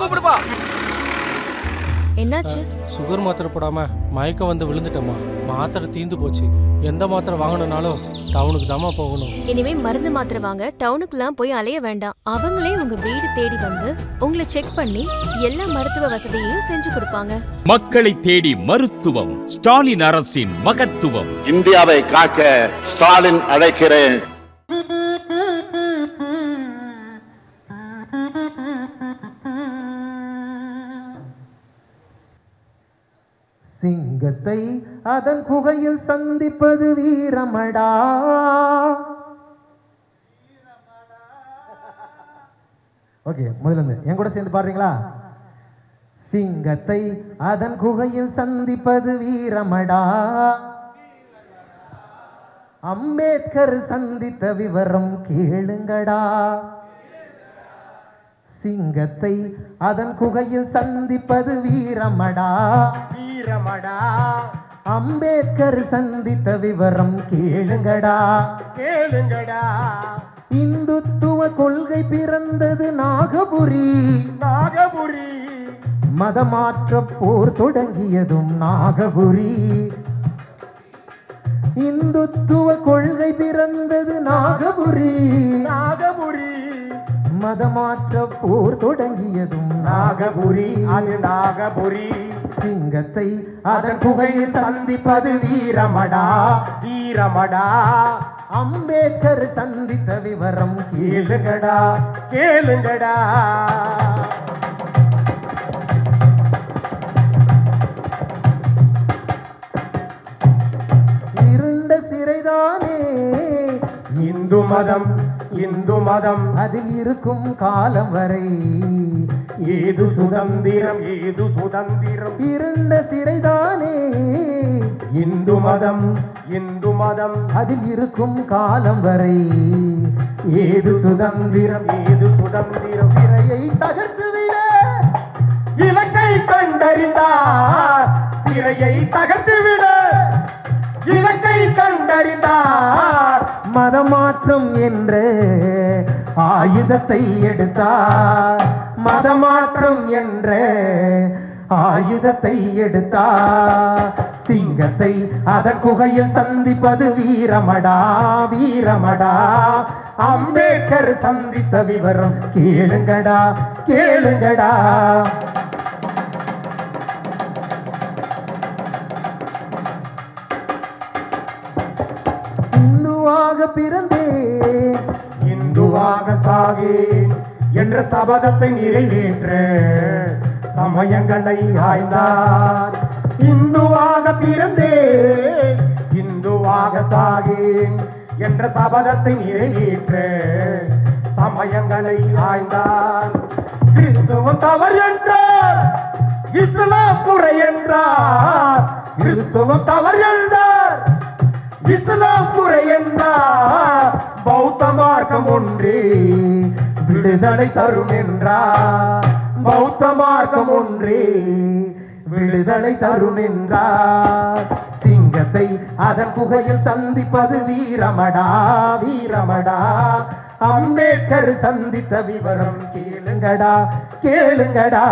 கூப்பிடுப்பா. என்னாச்சு? சுகர் மாத்திரை போடாம மயக்கம் வந்து விழுந்துட்டேம்மா. மாத்திரை தீந்து போச்சு. எந்த மாத்திரை வாங்கணும்னாலும் டவுனுக்கு தாம்மா போகணும். இனிமே மருந்து மாத்திரை வாங்க டவுனுக்குலாம் போய் அலைய வேண்டாம். அவங்களே உங்க வீடு தேடி வந்து உங்களை செக் பண்ணி எல்லா மருத்துவ வசதியையும் செஞ்சு கொடுப்பாங்க. மக்களை தேடி மருத்துவம். ஸ்டாலின் அரசின் மகத்துவம். இந்தியாவை காக்க ஸ்டாலின் அழைக்கிறேன். சிங்கத்தை அதன் குகையில் சந்திப்பது வீரமடா. ஓகே முதல்ல இருந்து என் கூட சேர்ந்து பாடுறீங்களா? சிங்கத்தை அதன் குகையில் சந்திப்பது வீரமடா. அம்பேத்கர் சந்தித்த விவரம் கேளுங்கடா. சிங்கத்தை அதன் குகையில் சந்திப்பது வீரமடா. வீரமடா. அம்பேத்கர் சந்தித்த விவரம் கேளுங்கடா. கேளுங்கடா. இந்துத்துவ கொள்கை பிறந்தது நாகபுரி. நாகபுரி. மதமாற்ற போர் தொடங்கியதும் நாகபுரி. இந்துத்துவ கொள்கை பிறந்தது நாகபுரி. நாகபுரி. மதமாற்ற போர் தொடங்கியதும் நாகபுரி அது நாகபுரி. சிங்கத்தை அதன் குகையில் சந்திப்பது வீரமடா வீரமடா. அம்பேத்கர் சந்தித்த விவரம் கேளுங்கடா கேளுங்கடா. இருண்ட சிறைதானே. இந்து மதம் இந்து மதம். அதில் இருக்கும் காலம் வரை ஏது சுதந்திரம் ஏது சுதந்திரம். இருண்ட சிறைதானே. இந்து மதம் இந்து மதம். அதில் இருக்கும் காலம் வரை ஏது சுதந்திரம் ஏது சுதந்திரம். சிறையை தகர்த்து விட இலக்கை கண்டறிந்தார் சிறையை தகர்த்து விட இலக்கை கண்டறிந்தார் மதமாற்றம் என்று ஆயுதத்தை எடுத்தார். மதமாற்றம் என்று ஆயுதத்தை எடுத்தார். சிங்கத்தை அத குகையில் சந்திப்பது வீரமடா வீரமடா. அம்பேத்கர் சந்தித்த விவரம் கேளுங்கடா கேளுங்கடா. பிறந்தேன். இந்துவாக சாகேன் என்ற சபதத்தை நிறைவேற்ற. சமயங்களை ஆய்ந்தார். இந்துவாக பிறந்தேன். இந்துவாக சாகேன் என்ற சபதத்தை நிறைவேற்ற. சமயங்களை ஆய்ந்தார். கிறிஸ்துவம் தவறு என்றார். இஸ்லாம் குறை என்றார். கிறிஸ்துவம் தவறு என்றார். இஸ்லாம் குறை என்றார் பௌத்த மார்க்கம் ஒன்றே விடுதலை தரும் என்றார் பௌத்த மார்க்கம் ஒன்றே விடுதலை தரும் என்றார் சிங்கத்தை அதன் குகையில் சந்திப்பது வீரமடா வீரமடா. அம்பேத்கர் சந்தித்த விவரம் கேளுங்கடா கேளுங்கடா.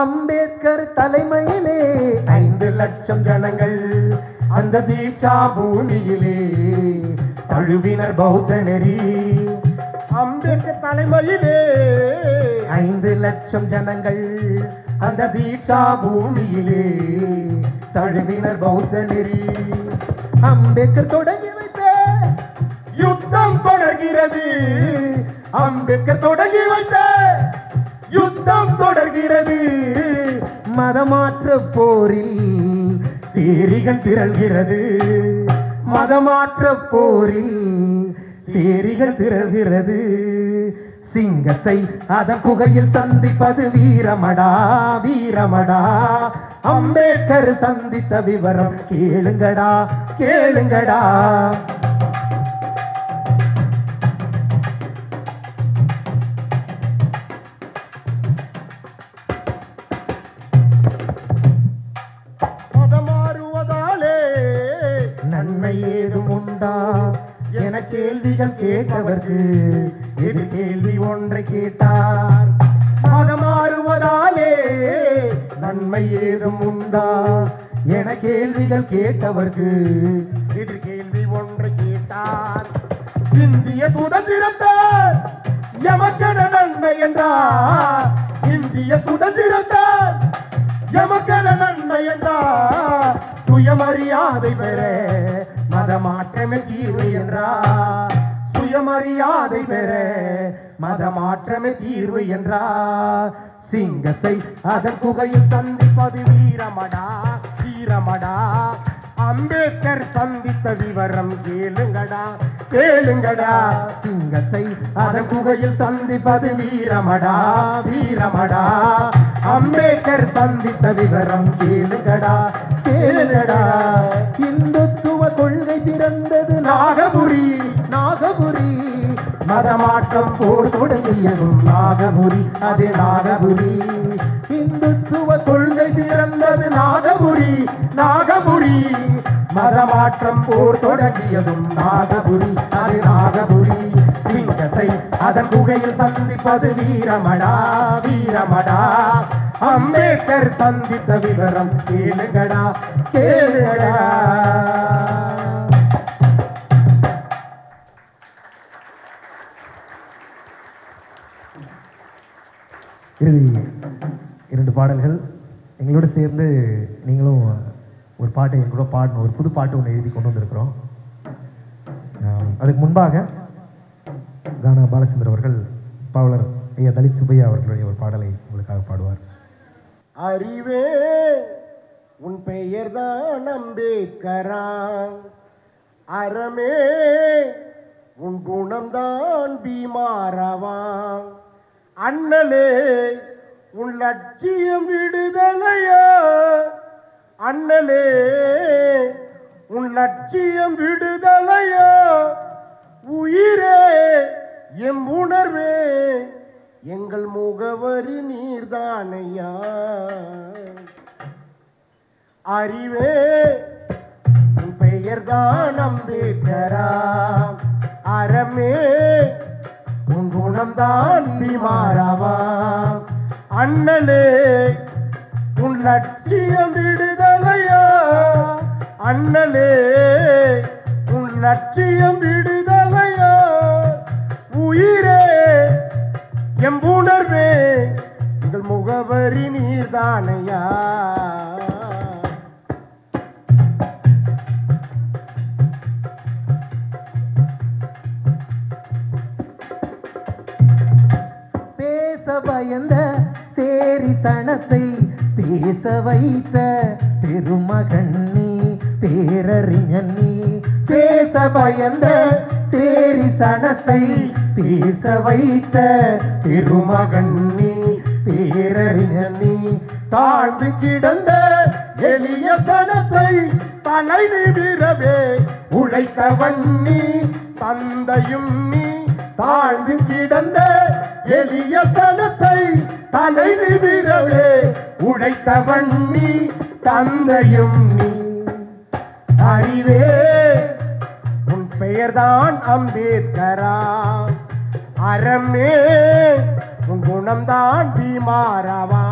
அம்பேத்கர் தலைமையிலே ஐந்து லட்சம் ஜனங்கள் அந்த தீட்சா பூமியிலே தழுவினர் பௌத்த நெறி அம்பேத்கர் தலைமையிலே ஐந்து லட்சம் ஜனங்கள் அந்த தீட்சா பூமியிலே தழுவினர் பௌத்த நெறி அம்பேத்கர் தொடங்கி வைத்த யுத்தம் தொடர்கிறது. அம்பேத்கர் தொடங்கி வைத்த யுத்தம் தொடர்கிறது. மதமாற்ற போரில் சேரிகள் திரள்கிறது. மதமாற்ற போரில் சேரிகள் திரள்கிறது. சிங்கத்தை அதன் குகையில் சந்திப்பது வீரமடா வீரமடா. அம்பேத்கர் சந்தித்த விவரம் கேளுங்கடா கேளுங்கடா. கேள்விகள் கேட்டவர்க்கு எது கேள்வி ஒன்றை கேட்டார்? மதம் மாறுவதாலே நன்மை ஏதும் உண்டா? என கேள்விகள் கேட்டவர்க்கு எதிர் கேள்வி ஒன்றை கேட்டார். இந்திய சுதந்திரத்தார் எமக்கென நன்மை என்றார் இந்திய சுதந்திரத்தார் எமக்கென நன்மை என்றார் சுயமரியாதை பெற மதமாற்றமே தீர்வு என்றா? சுயமரியாதை பெற மதமாற்றமே தீர்வு என்றா? சிங்கத்தை அதன் குகையில் சந்திப்பது வீரமடா வீரமடா. அம்பேத்கர் சந்தித்த விவரம் கேளுங்கடா கேளுங்கடா. சிங்கத்தை அதன் குகையில் சந்திப்பது வீரமடா வீரமடா. அம்பேத்கர் சந்தித்த விவரம் கேளுங்கடா கேளுங்கடா. இந்துத்துவ கொள்கை பிறந்தது நாகபுரி நாகபுரி. மதமாற்றம் போர் தொடங்கியதும் நாகபுரி அது நாகபுரி. இந்துத்துவ கொள்கை பிறந்தது நாகபுரி நாகபுரி. மதமாற்றம் போர் தொடங்கியதும் நாகபுரி அது நாகபுரி. சிங்கத்தை அதன் குகையில் சந்திப்பது வீரமடா வீரமடா. அம்பேத்கர் சந்தித்த விவரம் கேளுங்கடா கேளுங்கடா. இறுதி இரண்டு பாடல்கள் எங்களோடு சேர்ந்து நீங்களும் ஒரு பாட்டை என் கூட பாடணும். ஒரு புது பாட்டு ஒன்று எழுதி கொண்டு வந்திருக்கிறோம். அதுக்கு முன்பாக கானா பாலச்சந்தர் அவர்கள் பாவலர் ஐயா தலித் சுப்பையா அவர்களுடைய ஒரு பாடலை உங்களுக்காக பாடுவார். அறிவே உன் பெயர்தான் அம்பேத்கரா அறமே உன் குணம்தான் பீமாரவா அண்ணலே உன் லட்சியம் விடுதலையா? அண்ணலே உன் லட்சியம் விடுதலையா? உயிரே எம் உணர்வே எங்கள் முகவரி நீர்தானையா? அறிவே உன் பெயர்தான் அம்பேத்கரா. அறமே உன் குணம்தான் பீமாரவா. அண்ணலே உன் லட்சியம் விடுதலையா? அண்ணலே உன் லட்சியம் விடுதலையா? உயிரே எம்புணர்வே உணர்வே உங்கள் முகவரி நீர்தானையா பேச வைத்த பெருமகன் நீ பேரறிஞன் நீ பேச பயந்த சேரி சனத்தை பேச வைத்த பெருமகன் நீ பேரறிஞன் நீ. தாழ்ந்து கிடந்த எளிய சனத்தை தலை நிமிரவே உழைத்தவன் நீ தந்தையும் நீ. தாழ்ந்து கிடந்த எளிய சனத்தை தலை நிமிரவே உழைத்தவன் நீ தந்தையும் நீ. அறிவே உன் பெயர்தான் அம்பேத்கரா அறமே உன் குணம்தான் பீமாரவா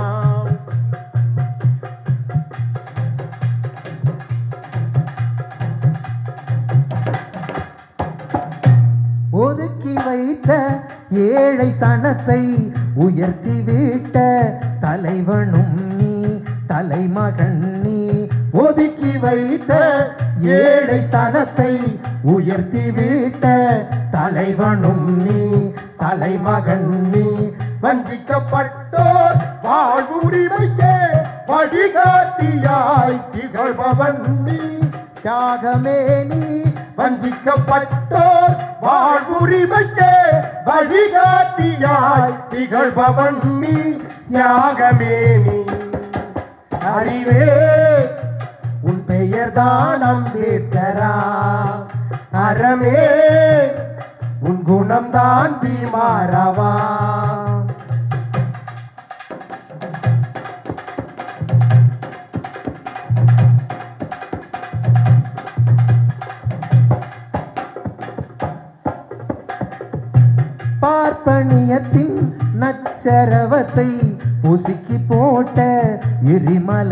ஒதுக்கி வைத்த ஏழை சனத்தை உயர்த்தி விட்ட தலைவனும் நீ தலைமகன் நீ. ஒதுக்கி வைத்த ஏழை சனத்தை உயர்த்தி விட்ட தலைவனும் நீ தலைமகன் நீ. வஞ்சிக்கப்பட்டோர் வாழ்வுரிமைக்கே வழிகாட்டியாய் திகழ்பவன் நீ. தியாகமே நீ வஞ்சிக்கப்பட்டோர் வாழ்வுரிமைக்கே வழிகாட்டியாய் திகழ்பவன் நீ தியாகமே நீ. அறிவே உன் பெயர் தான் அம்பேத்கரா. அறமே உன் குணம்தான் பீமாரவா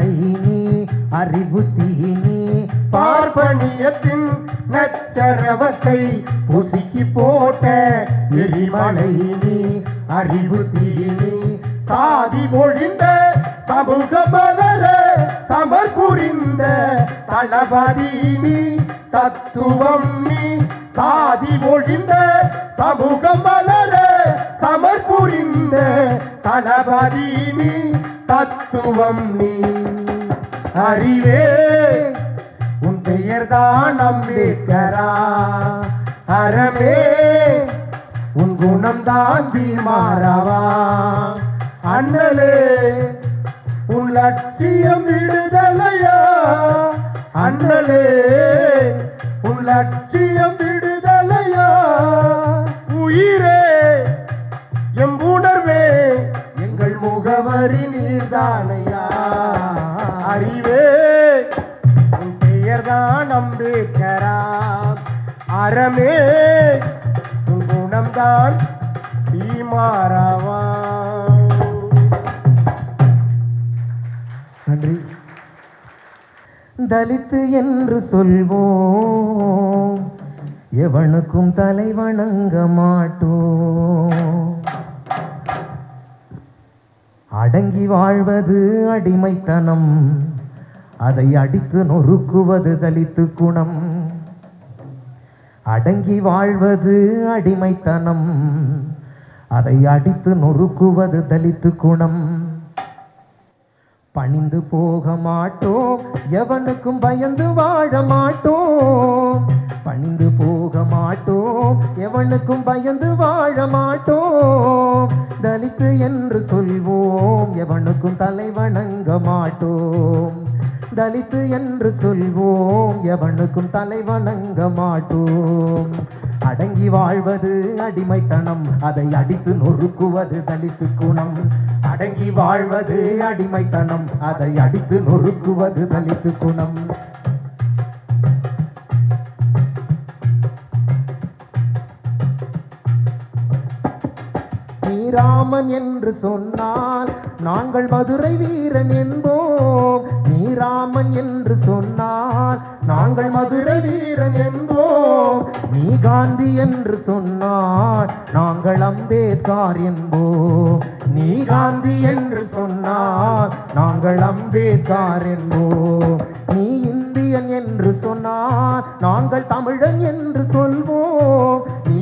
எரிமலை நீ அறிவு தீனி. பார்ப்பனியத்தின் நச்சரவத்தை உசுக்கி போட்ட எரிமலை நீ அறிவு தீனி. சாதி ஒழிந்த சமூக மலர சமர் புரிந்த தளபதி நீ தத்துவம் நீ. சாதி ஒழிந்த சமூக மலர சமர் புரிந்த தளபதி நீ தத்துவம் நீ. அறிவே. உன் பெயர்தான் அம்பேத்கரா. அறமே. உன் குணம்தான் பீமாரவா. அண்ணலே உன் லட்சியம் விடுதலையா. அண்ணலே உன் லட்சியம் விடுதலையா. உயிரே எம் உணர்வே எங்கள் முகவரி நீர்தானையா. அறிவே. உன் பெயர்தான் அம்பேத்கரா அறமே உன் குணம்தான் பீமாரவா நன்றி. தலித்து என்று சொல்வோம் எவனுக்கும் தலை வணங்க மாட்டோம். அடங்கி வாழ்வது அடிமைத்தனம். அதை அடித்து நொறுக்குவது தலித்து குணம். அடங்கி வாழ்வது அடிமைத்தனம். அதை அடித்து நொறுக்குவது தலித்து குணம். பணிந்து போக மாட்டோம் எவனுக்கும் பயந்து வாழ மாட்டோம். பணிந்து போக மாட்டோம். எவனுக்கும் பயந்து வாழ மாட்டோம். தலித்து என்று சொல்வோம். எவனுக்கும் தலை வணங்க மாட்டோம். தலித்து என்று சொல்வோம். எவனுக்கும் தலை வணங்க மாட்டோம். அடங்கி வாழ்வது அடிமைத்தனம். அதை அடித்து நொறுக்குவது தலித்து குணம். அடங்கி வாழ்வது அடிமைத்தனம். அதை அடித்து நொறுக்குவது தலித்து குணம். ராமன் என்று சொன்னால் நாங்கள் மதுரை வீரன் என்போம். நீ ராமன் என்று சொன்னால் நாங்கள் மதுரை வீரன் என்போம். நீ காந்தி என்று சொன்னால் நாங்கள் அம்பேத்கார் என்போம். நீ காந்தி என்று சொன்னால் நாங்கள் அம்பேத்கார் என்போம். நீ இந்தியன் என்று சொன்னால் நாங்கள் தமிழன் என்று சொல்வோம். நீ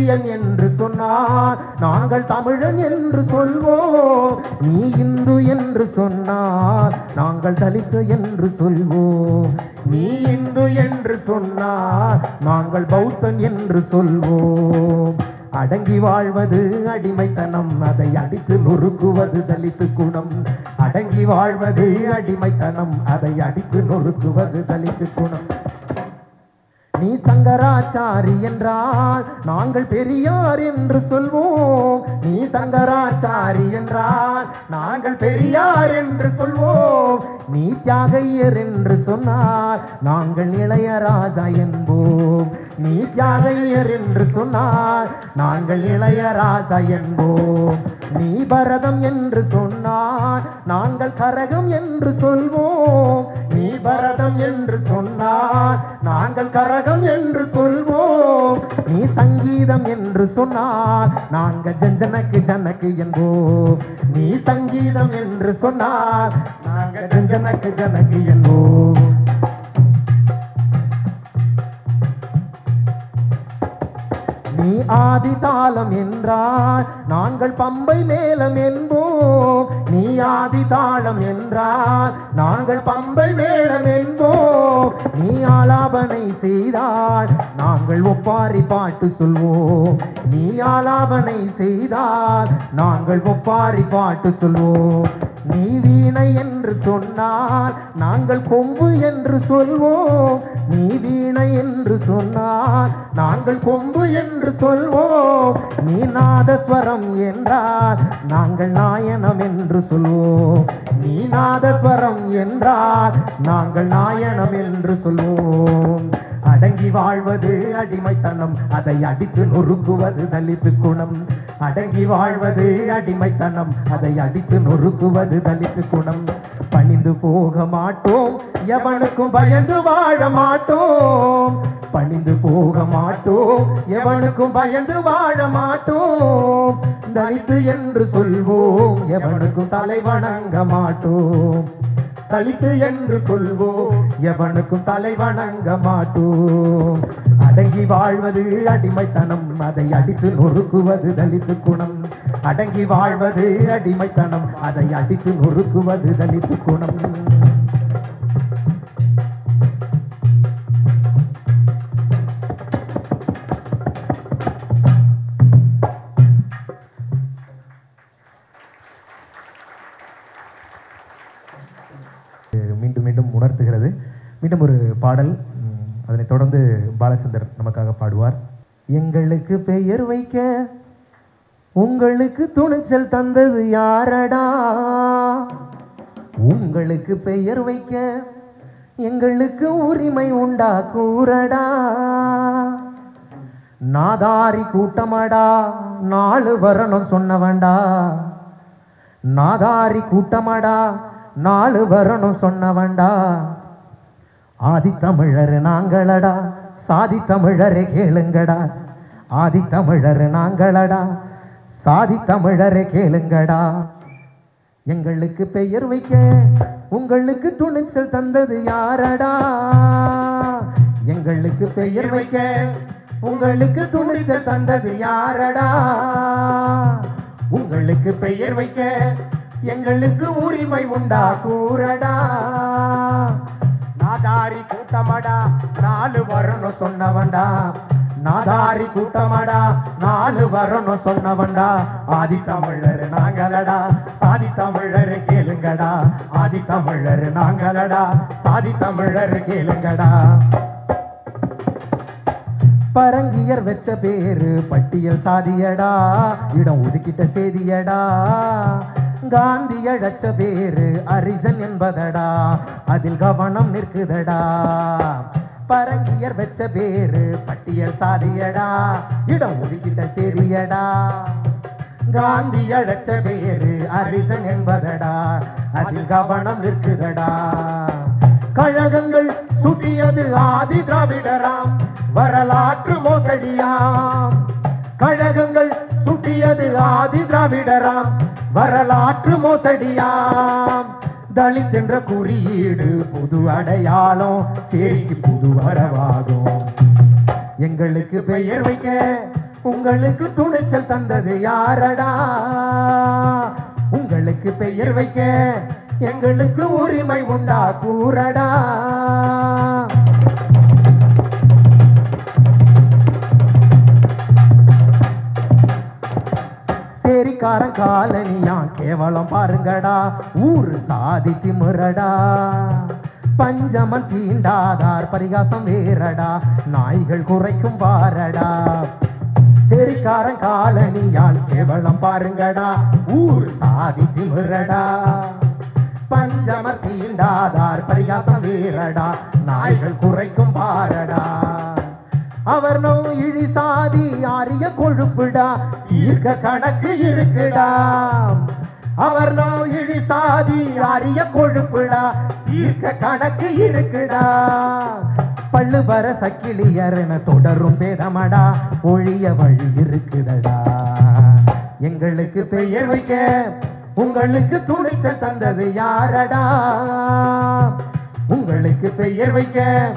இந்தியன் என்று சொன்னார். நாங்கள் தமிழன் என்று சொல்வோம். நீ இந்து என்று சொன்னால் நாங்கள் தலித்து என்று சொல்வோம். நீ இந்து என்று சொன்னார். நாங்கள் பௌத்தன் என்று சொல்வோம். அடங்கி வாழ்வது அடிமைத்தனம். அதை அடித்து நொறுக்குவது தலித்து குணம். அடங்கி வாழ்வது அடிமைத்தனம். அதை அடித்து நொறுக்குவது தலித்து குணம். நீ சங்கராச்சாரி என்றால் நாங்கள் பெரியார் என்று சொல்வோம். நீ சங்கராச்சாரி என்றால் நாங்கள் பெரியார் என்று சொல்வோம். நீ தியாகையர் என்று சொன்னால் நாங்கள் இளையராஜா என்போம். நீ தியாகையர் என்று சொன்னால் நாங்கள் இளையராஜா என்போம். நீ பரதம் என்று சொன்னால் நாங்கள் கரகம் என்று சொல்வோம். நீ பரதம் என்று சொன்னால் நாங்கள் கரகம் என்று சொல்வோம். நீ சங்கீதம் என்று சொன்னால் நாங்கள் ஜஞ்சனக்கு ஜனக்கு என்போம். நீ சங்கீதம் என்று சொன்னால் நாங்கள் ஜஞ்சனக்கு ஜனக்கு என்போம். நீ ஆதி தாளம் என்றால் நாங்கள் பம்பை மேளம் என்போம். நீ ஆதி தாளம் என்றால் நாங்கள் பம்பை மேளம் என்போம். நீ ஆலாபனை செய்தால் நாங்கள் ஒப்பாரி பாட்டு சொல்வோம். நீ ஆலாபனை செய்தால் நாங்கள் ஒப்பாரி பாட்டு சொல்வோம். நீ வீணை என்று சொன்னால் நாங்கள் கொம்பு என்று சொல்வோம். நீ வீணை என்று சொன்னால் நாங்கள் கொம்பு என்று சொல்வோம். நீ நாதஸ்வரம் என்றால் நாங்கள் நாயனம் என்று சொல்வோம். நீ நாதஸ்வரம் என்றால் நாங்கள் நாயனம் என்று சொல்வோம். அடங்கி வாழ்வது அடிமைத்தனம் அதை அடித்து நொறுக்குவது தலித்து குணம். அடங்கி வாழ்வது அடிமைத்தனம் அதை அடித்து நொறுக்குவது தலித்து குணம். பணிந்து போக மாட்டோம். எவனுக்கும் பயந்து வாழ மாட்டோம். பணிந்து போக மாட்டோம். எவனுக்கும் பயந்து வாழ மாட்டோம். தலித்து என்று சொல்வோம். எவனுக்கும் தலை வணங்க மாட்டோம். தலித்து என்று சொல்வோம். எவனுக்கும் தலை வணங்க மாட்டோம். அடங்கி வாழ்வது அடிமைத்தனம். அதை அடித்து நொறுக்குவது தலித்து குணம். அடங்கி வாழ்வது அடிமைத்தனம். அதை அடித்து நொறுக்குவது தலித்து குணம். பாடல். அதனைத் தொடர்ந்து பாலச்சந்தர் நமக்காக பாடுவார். எங்களுக்கு பெயர் வைக்க உங்களுக்கு துணிச்சல் தந்தது யாரடா? உங்களுக்கு பெயர் வைக்க எங்களுக்கு உரிமை உண்டா? கூறடா. நாதாரி கூட்டமாடா நாலு வரணும் சொன்னவன்டா. நாதாரி கூட்டமாடா நாலு வரணும் சொன்னவன்டா. ஆதித்தமிழர் நாங்களடா சாதி தமிழரை கேளுங்கடா. ஆதித்தமிழர் நாங்களடா சாதி தமிழரை கேளுங்கடா. எங்களுக்கு பெயர் வைக்க உங்களுக்கு துணிச்சல் தந்தது யாரடா? எங்களுக்கு பெயர் வைக்க உங்களுக்கு துணிச்சல் தந்தது யாரடா? உங்களுக்கு பெயர் வைக்க எங்களுக்கு உரிமை உண்டா கூறடா. நாதாரி கூட்டமடா நாலு வரணும் சொன்னவன்டா. நாதாரி கூட்டமடா நாலு வரணும் சொன்னவன்டா. ஆதி தமிழர் நாங்களடா சாதி தமிழர் கேளுங்கடா. ஆதி தமிழர் நாங்களடா சாதி தமிழர் கேளுங்கடா. பரங்கியர் வச்ச பேரு பட்டியல் சாதியடா. இடம் ஒதுக்கிட்ட சேதியடா. காந்தி அழைச்ச பேரு அரிசன் என்பதடா. அதில் கவனம் நிற்குதடா. பரங்கியர் வச்ச பேரு பட்டியல் சாதியடா. இடம் ஒதுக்கிட்ட சேதியடா. காந்தி அழைச்ச பேரு அரிசன் என்பதடா. அதில் கவனம் நிற்குதடா. கழகங்கள் சுட்டியது ஆதி திராவிடராம். வரலாற்று மோசடியாம். கழகங்கள் சுட்டியது ஆதி திராவிடராம். வரலாற்று மோசடியாம். தலித் என்ற குறியீடு புது அடையாளம் சேரிக்கு புது வரவாகும். எங்களுக்கு பெயர் வைக்க உங்களுக்கு துணிச்சல் தந்தது யாரடா? உங்களுக்கு பெயர் வைக்க எங்களுக்கு உரிமை உண்டா கூறடா? சேரிக்காரன் காலனியா? கேவலம் பாருங்கடா ஊரு சாதி திமுறடா பஞ்சமன் தீண்டாதார் பரிகாசம் வேறடா நாய்கள் குறைக்கும் பாரடா சேரிக்காரன் காலனியால் கேவலம் பாருங்கடா ஊர் சாதி திமுறடா பஞ்சமர் தீண்டாதார் பரிகாசம் வீரடா நாய்கள் குறைக்கும் பாரடா அவர் நோ இழி சாதி ஆரிய கொழுப்புடா ஈர்க்க கணக்கு இருக்குடா. அவர் நோ இழி சாதி ஆரிய கொழுப்புடா ஈர்க்க கணக்கு இருக்குடா. பள்ளு வர சக்கிலியர்ன தொடரும் பேதமடா ஒழிய வழி இருக்குதடா. எங்களுக்கு பெயர் வைக்க உங்களுக்கு துணிச்சல் தந்தது யாரடா? உங்களுக்கு பெயர் வைக்க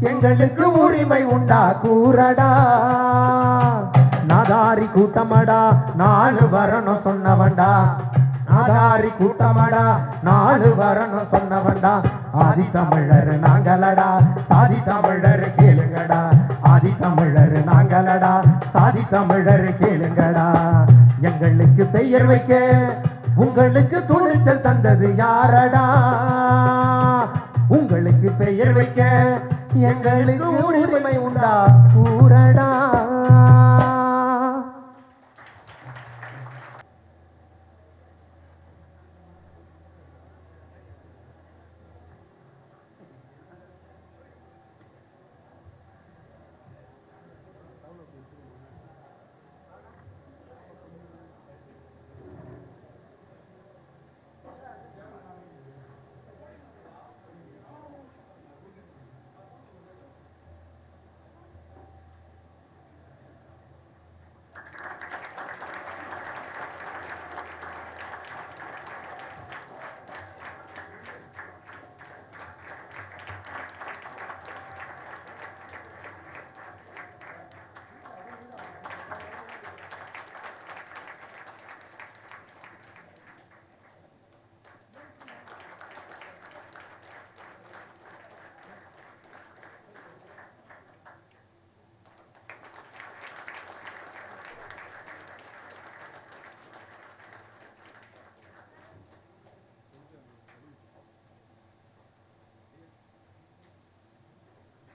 எங்களுக்கு உரிமை உண்டா? கூறடா. நாதாரி கூட்டமடா. நாலு வரணும் சொன்னவன்டா. நாதாரி கூட்டமடா. நாலு வரணும் சொன்னவன்டா. ஆதி தமிழர் நாங்களடா. சாதி தமிழர் கேளுங்கடா. ஆதி தமிழர் நாங்களடா. சாதி தமிழர் கேளுங்கடா. எங்களுக்கு பெயர் வைக்க உங்களுக்கு துணிச்சல் தந்தது யாரடா? உங்களுக்கு பெயர் வைக்க எங்களுக்கு உரிமை உண்டா? கூறடா